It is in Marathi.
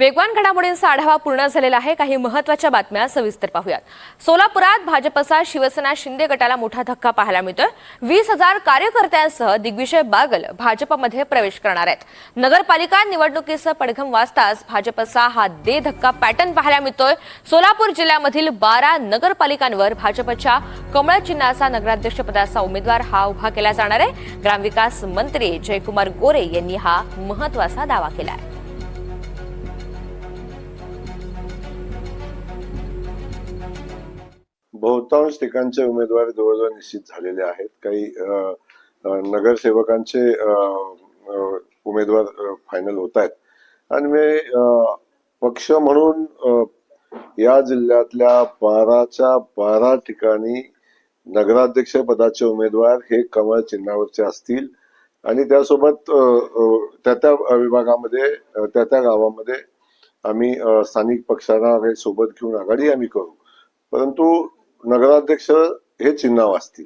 वेगवान घडामोडींचा आढावा पूर्ण झालेला आहे. काही महत्त्वाच्या बातम्या सविस्तर पाहूयात. सोलापुरात भाजपचा शिवसेना शिंदे गटाला मोठा धक्का पाहायला मिळतोय. वीस हजार कार्यकर्त्यांसह दिग्विजय बागल भाजपमध्ये प्रवेश करणार आहेत. नगरपालिका निवडणुकीचं पडघम वाजताच भाजपचा हा दे धक्का पॅटर्न पाहायला मिळतोय. सोलापूर जिल्ह्यामधील बारा नगरपालिकांवर भाजपच्या कमळ चिन्हाचा नगराध्यक्षपदाचा उमेदवार हा उभा केला जाणार आहे. ग्रामविकास मंत्री जयकुमार गोरे यांनी हा महत्त्वाचा दावा केला आहे बहुतांश ठिकाणचे उमेदवार जवळजवळ निश्चित झालेले आहेत. काही नगरसेवकांचे उमेदवार फायनल होत आहेत. आणि मी पक्ष म्हणून या जिल्ह्यातल्या बाराच्या बारा ठिकाणी नगराध्यक्ष पदाचे उमेदवार हे कमळ चिन्हावरचे असतील. आणि त्यासोबत त्या त्या विभागामध्ये त्या त्या गावामध्ये आम्ही स्थानिक पक्षांना सोबत घेऊन आघाडी आम्ही करू. परंतु नगराध्यक्ष हे चिन्ह असतील.